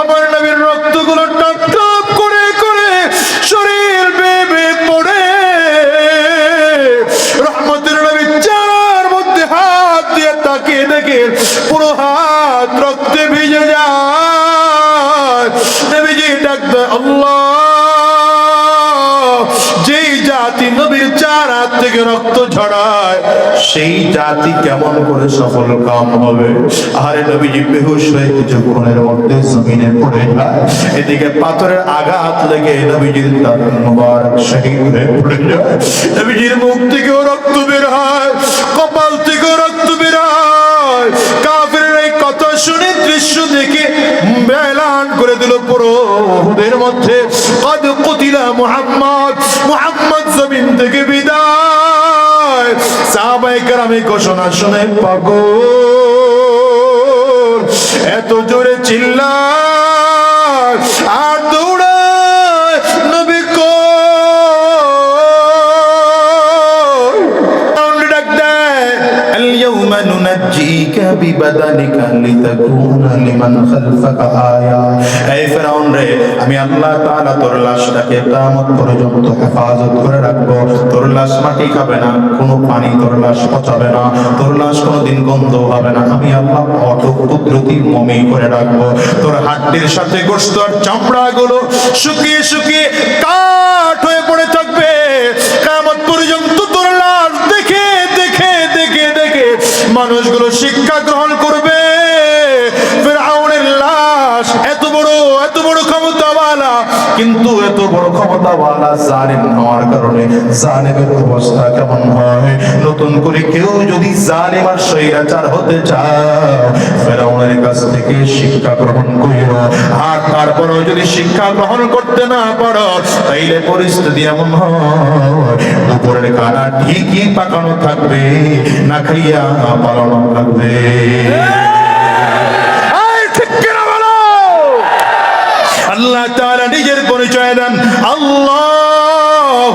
আমার নবীর রক্তগুলো টপ থেকে রক্ত ঝরায় সেই জাতি কেমন করে সফল কাম হবে? আরে নবীজি বেহুশ হয়ে কিছুক্ষণের মধ্যে জমিনে পড়ে যায়। এদিকে পাথরের আঘাত লেগে নবীজির তার শহীদ হয়ে পড়ে যায়। নবীজির মুখ থেকেও রক্ত বের হয়, কপাল থেকেও রক্ত বের হয়। কাফের এই কথা শুনে দৃশ্য দেখে বেলান করে দিল পুরো মধ্যে। কদ কুতিলা মুহাম্মদ মুহাম্মদ জমিন থেকে বিদায় সাহাবায়ে কেরামে ঘোষণা শুনে পাগল এত জোরে চিল্লায় ننجيك ببدنك لتكون لمن خلفك آية এই ফেরাউন রে আমি আল্লাহ তাআলা তোর লাশটাকে কিয়ামত পর্যন্ত হেফাজত করে রাখবো তোর লাশ মাটি খাবে না কোনো পানি তোর লাশ পচাবে না তোর লাশ কোনোদিন গন্ধ হবে না আমি আল্লাহ অটক কুদরতি মমি করে রাখবো তোর হাড্ডির সাথে গোশত আর চামড়াগুলো শুকিয়ে শুকিয়ে কাঠ মানুষগুলো শিক্ষা গ্রহণ করবে। ক্ষমতাওয়ালা কিন্তু এত বড় ক্ষমতাওয়ালা জালিম হওয়ার কারণে জালিমের অবস্থা কেমন হয়? নতুন করে কেউ যদি জালিম আর স্বৈরাচার হতে চায়, ফেরাউনের কাছ থেকে শিক্ষা গ্রহণ করিও। আর তারপরেও যদি শিক্ষা গ্রহণ করতে না পারো, তাইলে পরিস্থিতি এমন হয়, দুপুরের খানা ঠিকই পাকানো থাকবে, না খাইয়া পালানো থাকবে এই, ঠিক কিনা বলো? আল্লাহ তাআলা নিজের পরিচয় দেন আল্লাহ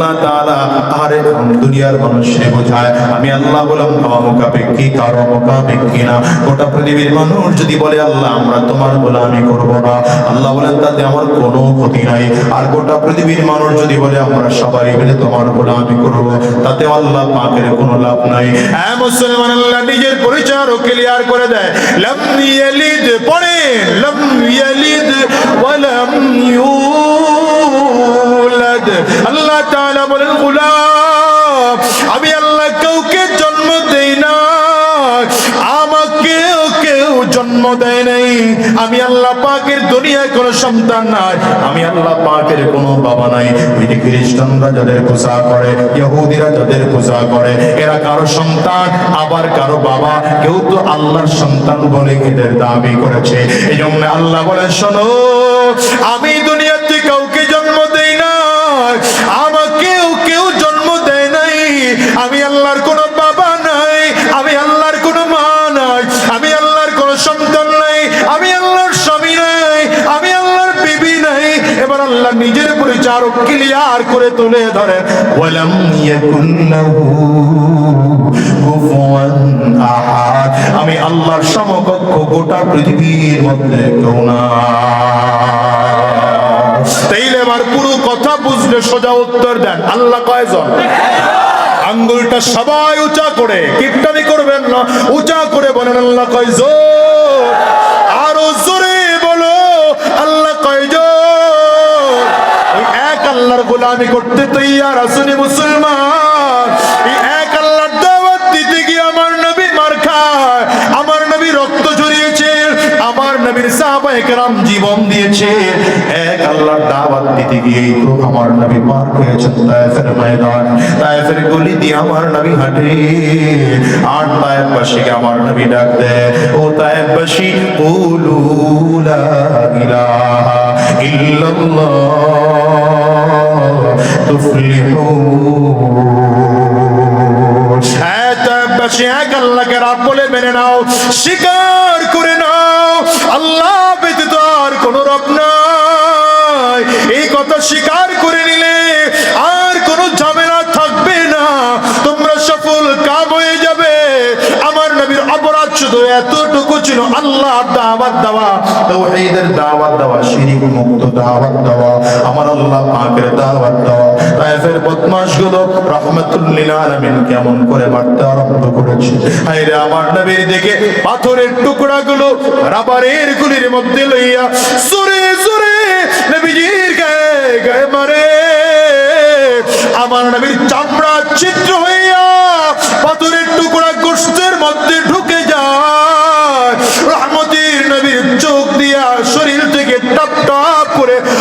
আল্লাহ তাআলা আরে দুনিয়ার মানুষকে বোঝায়। আমি আল্লাহ বললাম অমুখাপেক্ষী কারও মুখাপেক্ষী না। গোটা পৃথিবীর মানুষ যদি বলে, আল্লাহ, আমরা তোমার গোলামি করব না। আল্লাহ বলেন, তাতে আমার কোনো ক্ষতি নাই। আর গোটা পৃথিবীর মানুষ যদি বলে, আমরা সবাই মিলে তোমার গোলামি করব, তাতে আল্লাহ পাকের কোনো লাভ নাই। হ্যাঁ মুসলমান, আল্লাহ নিজের পরিচয় ক্লিয়ার করে দেয়। লাম ইয়ালিদ পড়ে লাম ইয়ালিদ, ওয়া লাম ইউলাদ। আল্লাহ বলেন আমি আল্লাহ কাউকে জন্ম দেই না। আমাকেও কেউ জন্ম দেয় নাই। আমি আল্লাহ পাকের দুনিয়ায় কোনো সন্তান নাই। আমি আল্লাহ পাকের কোনো বাবা নাই। খ্রিস্টানরা যাদের পূজা করে, ইহুদিরা যাদের পূজা করে, এরা কারও সন্তান, আবার কারও বাবা। কেউ তো আল্লাহর সন্তান বলে এদের দাবি করেছে। এই জন্য আল্লাহ বলে শোনো, আমি পরিচার ক্লিয়ার করে তুলে ধরে। আমি আল্লাহর সমকক্ষ গোটা পৃথিবীর মধ্যে তাইলে এবার পুরো কথা বুঝলে সোজা উত্তর দেন। আল্লাহ কয়জন? আঙ্গুলটা সবাই উঁচা করে। কিপটামি করবেন না, উঁচা করে বলেন, আল্লাহ কয়জন? আরও আল্লাহর গোলামি করতে তৈয়ার আসুনি মুসলমান। নবীর সাহাবায়ে কেরাম জীবন দিয়েছে। এক আল্লাহর দাওয়াত দিতে গিয়েই তো আমার নবী মার খেয়েছেন তায়েফের ময়দান। তায়েফের গলি দিয়ে আমার নবী হাঁটে। আর তায়েফবাসীকে আমার নবী ডাক দেয়, ও তায়েফবাসী কুলু লা ইলাহা ইল্লাল্লাহ তুফলিহুন এক আল্লাহকে রাব বলে মেনে নাও। স্বীকার করে আল্লাহ ব্যতীত আর কোন রব নাই। এই কথা স্বীকার করে নিলে আর শুধু এতটুকু ছিল আল্লাহ দাওয়াত দেওয়া তাওহীদের দাওয়াত দেওয়া, শিরিক মুক্ত দাওয়াত দেওয়া, আমার আল্লাহ পাকের দাওয়াত দেওয়া, তাইফের বদমাশগুলো রহমাতুল লিল আলামিন কেমন করে মারতে আরম্ভ করেছে। হায়রে আমার নবীর দিকে পাথরের রাবারের গুলির মধ্যে লইয়া নবীজির গায়ে গায়ে মারে। আমার নবীর চামড়া ছিদ্র হইয়া পাথরের টুকরা গোষ্ঠের মধ্যে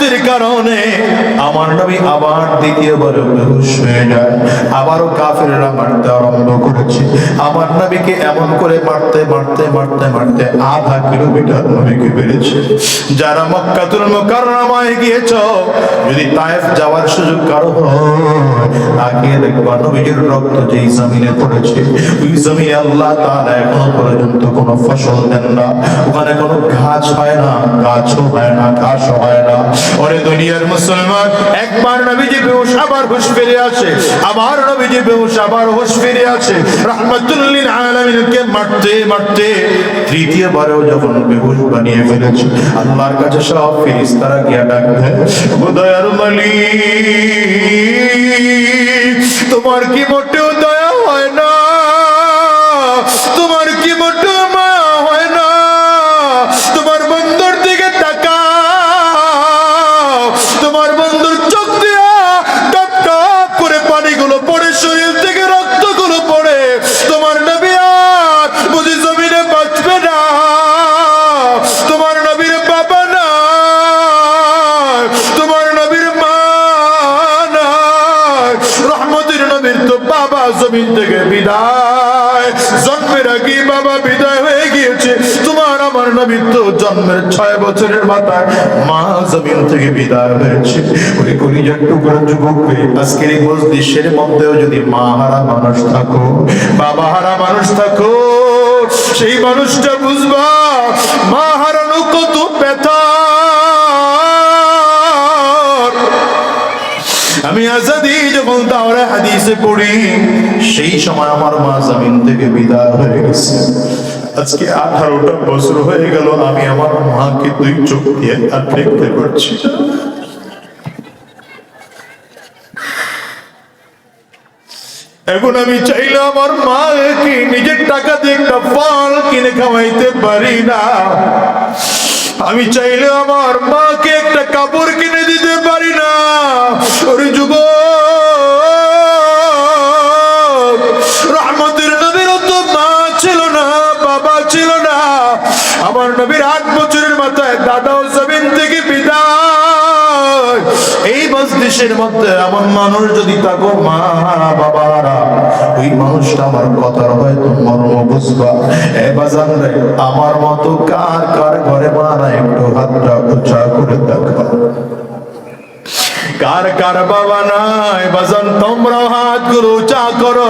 আঘাতের কারণে আমার নবী আবার দ্বিতীয়বার বেহুশ হয়ে যায়। আবারও কাফেররা মারতে আরম্ভ করেছে। আমার নবীকে এমন করে মারতে মারতে মারতে মারতে আধা কিলোমিটার নবীকে বেড়েছে যারা মক্কাতুল মুকাররমায় গিয়েছ, যদি তায়েফ যাওয়ার সুযোগ কারও তাকিয়ে দেখবা নবীজির রক্ত যেই জমিনে পড়েছে, ওই জমিনে আল্লাহ তাআলা এখনও পর্যন্ত কোনো ফসল দেন না। ওখানে কোনো ঘাস হয় না, গাছও হয় না, ঘাসও হয় না। ওরে দুনিয়ার মুসলমান, একবার নবীজি বেহুশ, আবার হুশ ফিরে আসে। আবার নবীজি বেহুশ, আবার হুশ ফিরে আসে। রাহমাতুল্লিল আলামিনকে মারতে মারতে। তৃতীয়বারেও যখন বেহুশ বানিয়ে ফেলেছে, আল্লাহর কাছে সব ফেরেশতারা গিয়া ডাক দেয় দয়ার মালিক, তোমার কি মোটেও নবীর তো জন্মের ছয় বছরের মাথায় মা জমিন থেকে বিদায় হয়েছে। ওই আজকের এই মধ্যেও যদি মা হারা মানুষ থাকো, বাবা হারা মানুষ থাকো, সেই মানুষটা বুঝবা, মা হারানো কত ব্যথা। আমি আজাদি যখন তাওরা হাদিসে পড়ি, সেই সময় আমার মা জমিন থেকে বিদায় হয়ে গেছে। আজকে আঠারোটা বছর হয়ে গেল, আমি আমার মাকে দুই চোখ দিয়ে আর দেখতে পারছি এখন আমি চাইলে আমার মাকে নিজের টাকা দিয়ে একটা ফল কিনে খাওয়াইতে পারি না। আমি চাইলে আমার মাকে একটা কাপড় কিনে দিতে পারি না। ওরে যুব মজলিসের মধ্যে এমন মানুষ যদি থাকো, মা, বাবারা, ওই মানুষটা আমার কথার হয়তো মর্ম বুঝবা। এ বাজান রে, আমার মতো কার কার ঘরে মারা একটু হাতটা উঁচা করে দেখো কার কার বাবা নাই? বাজান, তোমরা হাতগুলো উঁচা করো।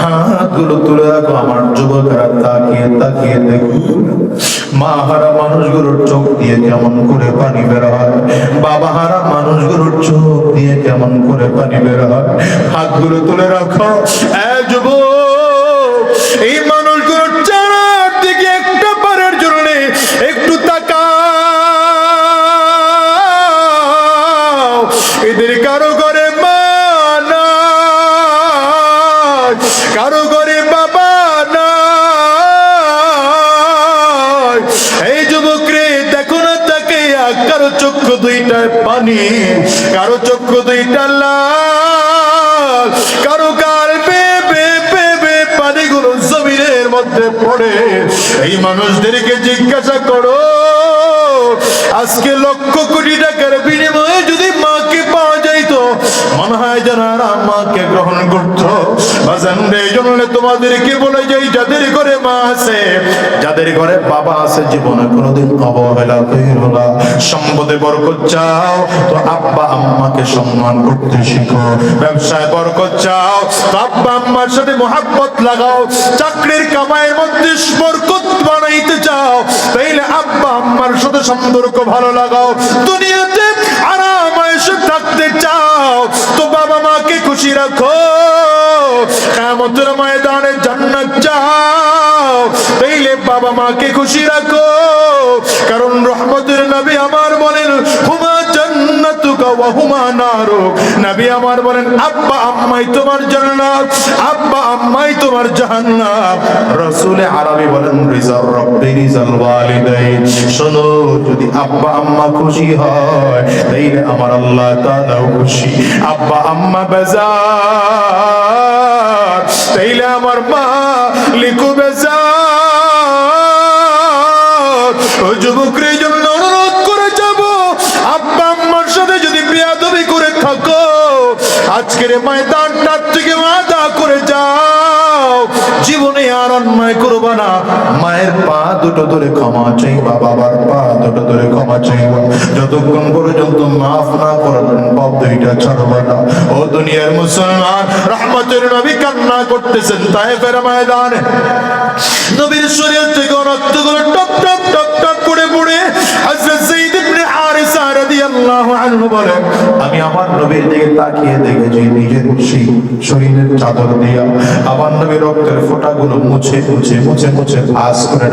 হাতগুলো তুলে রাখো, আমার যুবকরা তাকিয়ে তাকিয়ে দেখো। মা হারা মানুষগুলোর চোখ দিয়ে কেমন করে পানি বের হয়? বাবা হারা মানুষগুলোর চোখ দিয়ে কেমন করে পানি বের হয়? হাতগুলো তুলে রাখো। এ যুবক কারও ঘরে মা কারও ঘরে বাবা নাই। এই যুবক রে দেখো না তাকে কারও চক্ষু দুইটায় পানি, কারও চক্ষু দুইটা লাল। কারও কাল বেবে মধ্যে পড়ে। এই মানুষদেরকে জিজ্ঞাসা করো, আজকে লক্ষ কোটি টাকার বিনিময়ে যদি মাকে যেন আমাকে গ্রহণ করতো। বলে যাই, যাদের ঘরে মা আছে, যাদের ঘরে বাবা আছে, জীবনে কোনোদিন অবহেলা সম্পদে বরকত চাও, তো আব্বা আম্মাকে সম্মান করতে শিখো। ব্যবসায় বরকত চাও, তো আব্বা আম্মার সাথে মোহাব্বত লাগাও। চাকরির কামাইয়ের মধ্যে বরকত বানাইতে চাও, তাইলে আব্বা আম্মার সাথে সম্পর্ক ভালো লাগাও। দুনিয়াতে আরাম চাও তো বাবা মাকে খুশি রাখো। কেমন ময়দানে জান্নাত চাও। তাইলে বাবা মাকে খুশি রাখো। কারণ রহমতের নবী আমার বলেন, হুমা জান্নাতুকা ওয়া হুমা নারুক। নবী আমার বলেন, আব্বা আম্মাই তোমার জান্নাত, আব্বা আম্মাই তোমার জাহান্নাম। রাসূল বলেন রব্বি, রিজাল শোনো, যদি আব্বা আম্মা খুশি হয়, তাইলে আমার আল্লাহ তাআলাও খুশি। আব্বা আম্মা বেজার, তাইলে আমার মা যুবকের জন্য অনুরোধ করে যাব। আব্বা আম্মার সাথে যদি বিয়াদবি করে থাকো আজকের ময়দানটার অন্যায় করবা না মায়ের পা দুটো ধরে ক্ষমা চাইবা, বাবার পা দুটো ধরে ক্ষমা চাইবা। যতক্ষণ পর্যন্ত মাফ না করবেন বাপ দুইটা ছাড়বা না। ও দুনিয়ার মুসলমান, রহমতের নবী কান্না করতেছেন তাই ফের ময়দানে। নবীর শরীর থেকে রক্তগুলো টপ টপ টপ টপ করে পড়ে হযরত আমি আমার নবীর দিকে তাকিয়ে দেখেছি, নিজের শরীরের চাদর দিয়া। আমার রক্তের মুছে মুছে মুছে মুছে করে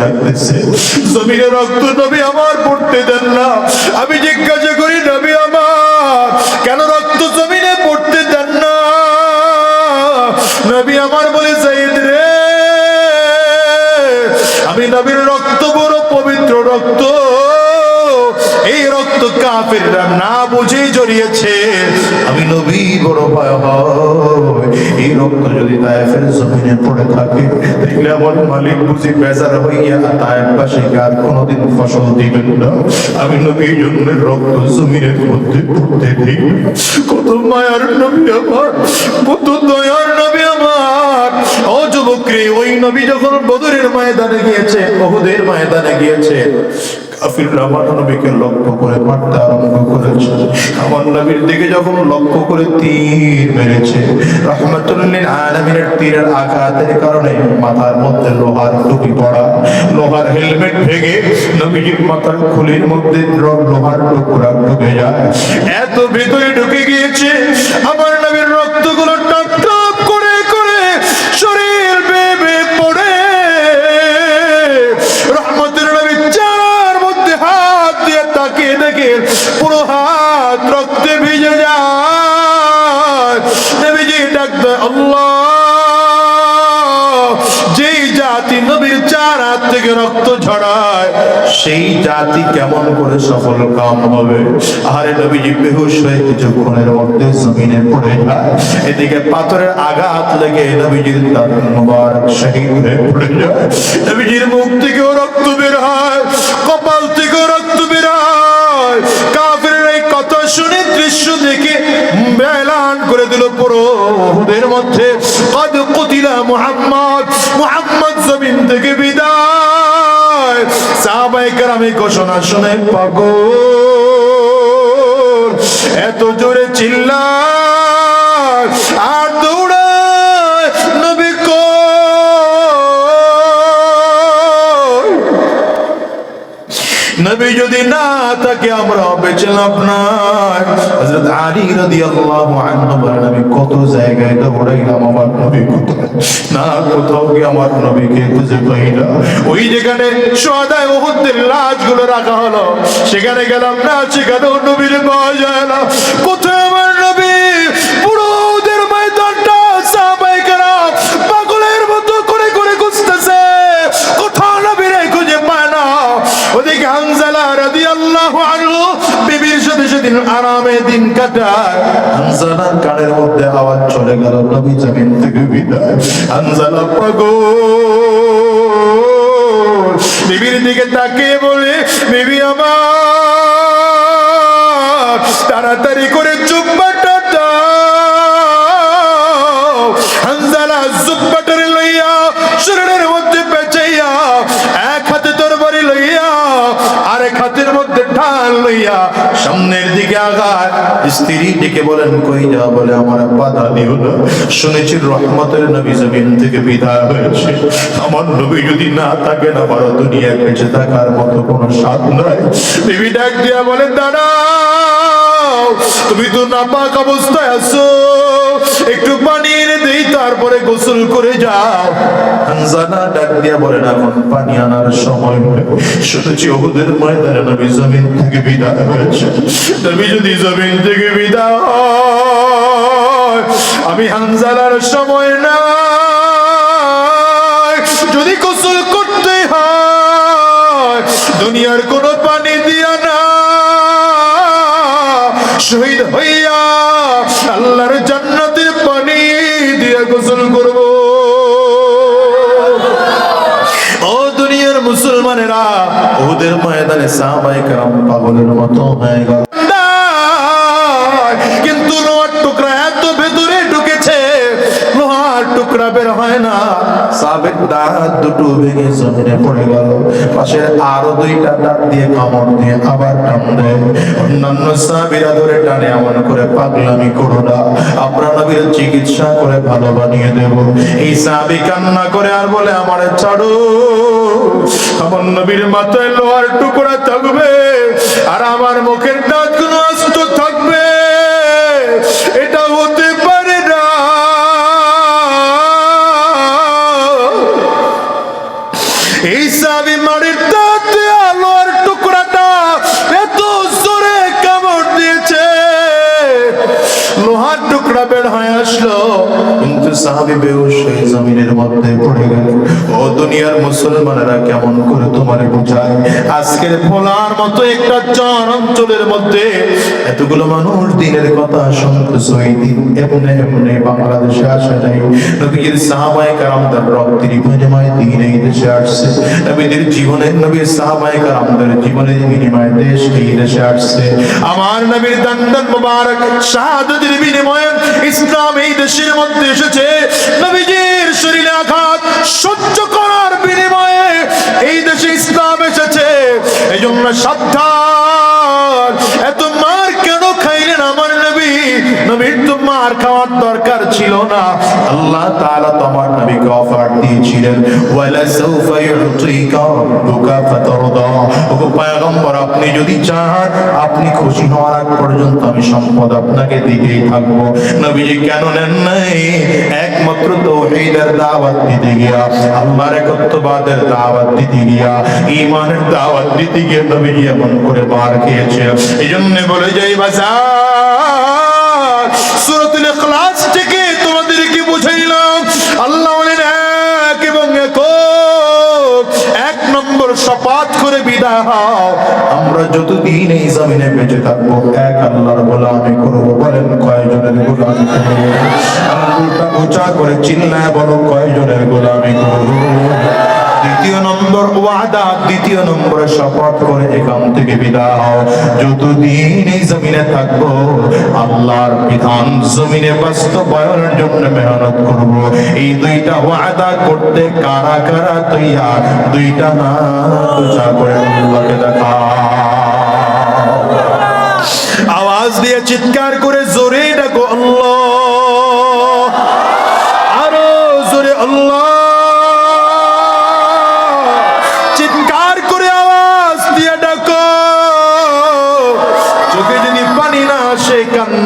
জমিনে রক্ত নবী আমার পড়তে দেন না। আমি জিজ্ঞাসা করি, নবী আমার, কেন রক্ত জমিনে পড়তে দেন না? নবী আমার বলে রে, আমি নবীর রক্ত বড় পবিত্র রক্ত। রক্ত কাফেররা না বুঝে জড়িয়েছে। আমি নবী বড় ভয় এই রক্ত যদি তায়েফের জমিনে পড়ে থাকে, তাহলে আমার মালিক বুঝি বেজার হইয়া তায়েফবাসী আর কোনোদিন ফসল দিবেন না। আমি নবী জন্য রক্ত জমিনের মধ্যে পড়তে দিই কত মায়ার নবী আমার, কত দয়ার নবী আমার। ও যুবক ওই নবী যখন বদরের ময়দানে গিয়েছে বহুদের ময়দানে গিয়েছে কাফিররা আমার লক্ষ্য করে আরম্ভ করেছে। আমার নবীর দিকে যখন লক্ষ্য করে তীর মেরেছে, রহমতুল্লিল আলমিনের তীরের আঘাতের কারণে মাথার মধ্যে লোহার টুপি পড়া, লোহার হেলমেট ভেঙে মাথার খুলির মধ্যে লোহার টুকরা ঢুকে যায়। এত ভেতরে ঢুকে গিয়েছে, আমার নবীর রক্তগুলো হাত ভিজে যেই জাতি নবীর চার হাত থেকে রক্ত সেই জাতি কেমন করে সফল কাম হবে? আরে নবীজি বেহুশ হয়ে কিছুক্ষণের মধ্যে জমিনে পড়ে যায়। এদিকে পাথরের আঘাত লেগে নবীজির মুবারক শহীদ হয়ে পড়ে যায়। নবীজির মুখ থেকেও রক্ত বের হয়, কপাল থেকেও এলান করে দিল পুরো ওদের মধ্যে। কদ কুতিলা মোহাম্মদ মোহাম্মদ জমিন থেকে বিদায়। সাবাই গ্রামে ঘোষণা শুনে পাগল। এত জোরে চিল্লায়। নবী যদি না থাকে, আমরা বেঁচে কত জায়গায় দৌড়াইলাম কোথায়? না, কোথাও কি আমার নবীকে খুঁজে পাই না। ওই যেখানে সদায় উহুদের লাশগুলো রাখা হলো, সেখানে গেলাম না সেখানেও কোথায় সেদিন আরামে দিন কাটায়। মধ্যে আওয়াজ চলে গেল, নবী জমিন থেকে বিদায়। বিবির দিকে তাকিয়ে বলে, বিবি আমার, তাড়াতাড়ি করে স্ত্রী ডেকে বলেন, কই যা বলে, আমার বাধা দিও না শুনেছি রহমতের নবী জমিন থেকে বিদায় হয়েছে। আমার নবী যদি না থাকে না আমার দুনিয়া বেঁচে থাকার মতো কোনো স্বাদ নাই। বিবি ডাক দিয়া বলে, দাঁড়াও, তুমি তো নাপাক অবস্থায় আছো। তারপরে গোসল করে যাও। ডাক দিয়া বলেন এখন পানি আনার সময় ময়দানে নবী জমিন থেকে হয়েছে। নবী যদি জমিন থেকে আমি হানজালার সময় না যদি গোসল করতে হয়, দুনিয়ার কোনো পানি দিয়া না। শহীদ হইয়া আল্লাহর জান্নাতের পানি সাহাবাইকারা ওদের ময়দানে সাহাবাইকারা পাগলের মতো হয়ে গেল। কিন্তু নোয়ার টুকরা টুকরা বের হয় না। সাবেক দাঁত দুটো ভেঙে জমিনে পড়ে গেল। পাশে আরও দুইটা দাঁত দিয়ে কামড় দিয়ে আবার টান দেয় অন্যান্য সাবিরা ধরে টানে, এমন করে পাগলামি করো না। আমরা নবীর চিকিৎসা করে ভালো বানিয়ে দেব। এই সাবি কান্না করে আর বলে, আমার ছাড়ো। আমার নবীর মাথায় লোহার টুকরা থাকবে। আর আমার মুখের দাঁতগুলো আসলো কিন্তু সাহাবি জমিনের মধ্যে পড়ে গেল। ও দুনিয়ার মুসলমানেরা কেমন করে বোঝায়? আজকের ভোলার মতো একটা চর অঞ্চলের মধ্যে এতগুলো মানুষ দিনের কথা বাংলাদেশে আসে নাই। নবীর সাহাবায়ে কারামদের রক্তের বিনিময়ে দিন এই দেশে আসছে। নবীদের নবীর জীবনের বিনিময়ে দেশ এই দেশে আসছে। আমার নবীর মুবারক বিনিময়ে ইসলাম এই দেশের মধ্যে এসেছে। নবীজির শরীরে আঘাত সহ্য করার বিনিময়ে এই দেশে ইসলাম এসেছে। এই জন্য সাবধান এত মার কেন খাইলেন আমার নবী নবীর তো মার খাওয়ার দরকার ছিল না। আল্লাহ তাআলা তোমার নবীকে অফার দিয়েছিলেন। ওয়ালা সাউফা ইউতিকা রাব্বুকা ফাতারদা। ওগো পয়গম্বর, আপনি যদি চান, আপনি খুশি হওয়ার আগ পর্যন্ত আমি সম্পদ আপনাকে দিতেই থাকব। নবীজি কেন নেন নাই? একমাত্র তৌহীদের দাওয়াত দিতে গিয়া, আল্লাহর একত্ববাদের দাওয়াত দিতে গিয়া, ঈমানের দাওয়াত দিতে গিয়ে নবীজি এমন করে মার খেয়েছে। এই জন্য বলে যাই বাজার আমরা যতদিন এই জমিনে বেঁচে থাকব, এক আল্লাহর গোলামি করব বলেন কয়জনের গোলামি করব? আঙ্গুলটা করে চিল্লায় বলো, কয়জনের গোলামি করব? দ্বিতীয় নম্বর ওয়াদা, দ্বিতীয় নম্বরে শপথ করে এখান থেকে বিদায় হও। যতদিন এই জমিনে থাকব, আল্লাহর বিধান জমিনে বাস্তবায়নের জন্য মেহনত করব। এই দুইটা ওয়াদা করতে কারা কারা তৈয়ার? দুইটা না উঁচা করে আল্লাহকে দেখা আওয়াজ দিয়ে চিৎকার করে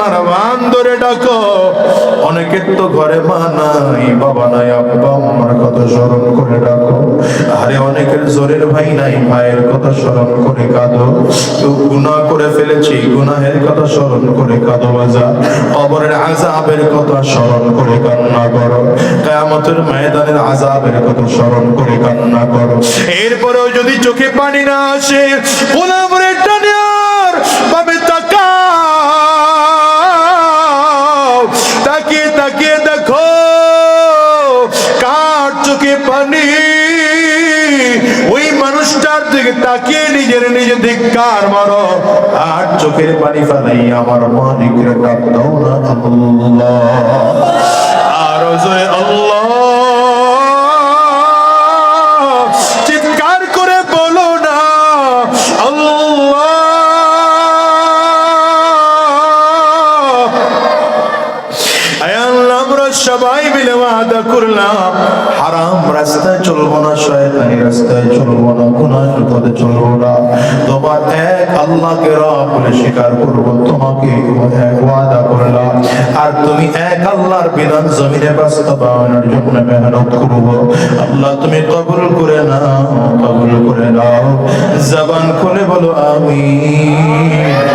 কান্নার বান ধরে তো ঘরে মা নাই কথা স্মরণ করে ডাকো। আরে গুনাহের কথা স্মরণ করে কাঁদো বাজা। কবরের আজাবের কথা স্মরণ করে কান্না করো। কিয়ামতের ময়দানের আজাবের কথা স্মরণ করে কান্না করো। এরপরেও যদি চোখে পানি না আসে, গোলামরে টানিয়ার বাবে তাকাও। তাকিয়ে নিজের নিজে ধিক্কার মারো। আর চোখের পানি ফেলাই আমার মালিকের আল্লাহ। আরও জোরে আল্লাহ। আল্লাহকে রব স্বীকার করব, তোমাকে এক ওয়াদা করলাম। আর তুমি এক আল্লাহর বিধান জমিনে বাস্তবায়নের জন্য মেহনত করব। আল্লাহ, তুমি কবুল করে নাও, কবুল করে নাও। জবান খুলে বলো, আমিন।